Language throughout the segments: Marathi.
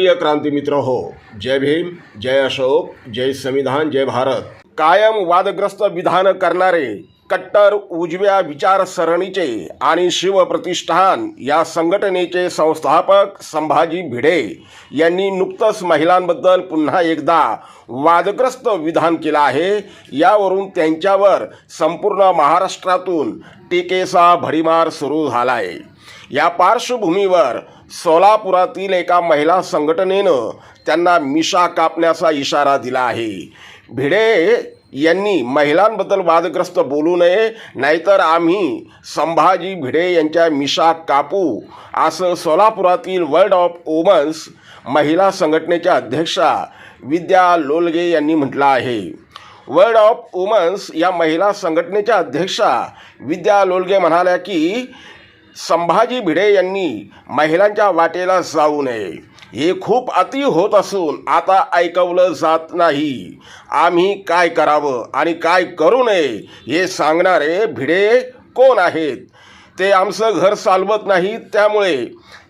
प्रिय क्रांती मित्र हो जय भीम जय अशोक जय संविधान जय भारत. कायम वादग्रस्त विधान करणारे कट्टर उजव्या विचारसरणीचे आणि शिवप्रतिष्ठान या संघटनेचे संस्थापक संभाजी भिडे यांनी नुकतंच महिलांबद्दल पुन्हा एकदा वादग्रस्त विधान केलं आहे. यावरून त्यांच्यावर संपूर्ण महाराष्ट्रातून टीकेचा भडीमार सुरू झाला आहे या पार्श्वभूमीवर सोलापुरातील एका महिला संघटनेनं त्यांना मिशा कापण्याचा इशारा दिला आहे. भिडे यांनी महिलांबद्दल वादग्रस्त बोलू नये नाहीतर आम्ही संभाजी भिडे यांच्या मिशा कापू असं सोलापुरातील वर्ल्ड ऑफ वुमन्स महिला संघटनेच्या अध्यक्षा विद्या लोलगे यांनी म्हटलं आहे. वर्ल्ड ऑफ वुमन्स या महिला संघटनेच्या अध्यक्षा विद्या लोलगे म्हणाल्या की संभाजी भिडे यांनी महिलांच्या वाटेला जाऊ नये. हे खूप अति होत असून आता ऐकवलं जात नाही. आम्ही काय करावं आणि काय करू नये हे सांगणारे भिडे कोण आहेत? ते आमचं घर चालवत नाही त्यामुळे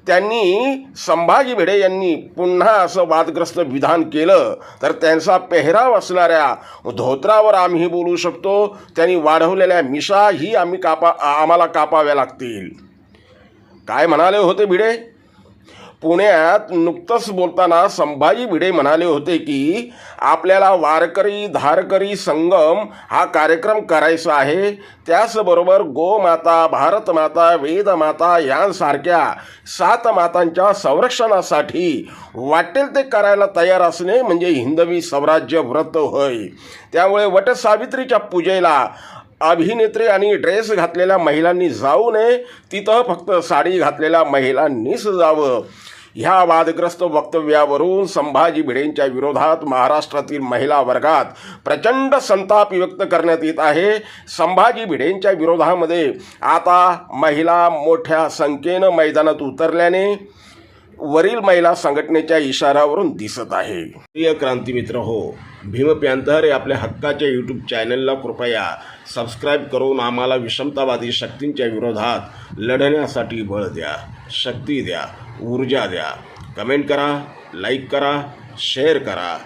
त्यांनी संभाजी भिडे यांनी पुन्हा असं वादग्रस्त विधान केलं. तर त्यांचा पेहराव असणाऱ्या धोत्रावर आम्ही बोलू शकतो. त्यांनी वाढवलेल्या मिशा ही आम्ही कापा आम्हाला कापाव्या लागतील. काय म्हणाले होते भिडे? पुण्यात नुकतंच बोलताना संभाजी भिडे म्हणाले होते की आपल्याला वारकरी धारकरी संगम हा कार्यक्रम करायचा आहे. त्याचबरोबर गोमाता भारतमाता वेदमाता यांसारख्या सात मातांच्या संरक्षणासाठी वाटेल ते करायला तयार असणे म्हणजे हिंदवी स्वराज्य व्रत होय. त्यामुळे वटसावित्रीच्या पूजेला अभिनेत्री आणि ड्रेस घातलेल्या महिलांनी जाऊ नये तिथं फक्त साडी घातलेल्या महिलांनीच जावं. ह्या वादग्रस्त वक्तव्यावरून संभाजी भिडेंच्या विरोधात महाराष्ट्रातील महिला वर्गात प्रचंड संताप व्यक्त करण्यात येत आहे. संभाजी भिडेंच्या विरोधामध्ये आता महिला मोठ्या संख्येनं मैदानात उतरल्याने वरील महिला संघटनेच्या इशाऱ्यावरून दिसत आहे. प्रिय क्रांती मित्र हो भीम पॅन्थर आपल्या हक्काच्या यूट्यूब चॅनलला कृपया सबस्क्राईब करून आम्हाला विषमतावादी शक्तींच्या विरोधात लढण्यासाठी बळ द्या शक्ती द्या ऊर्जा द्या. कमेंट करा लाईक करा शेअर करा.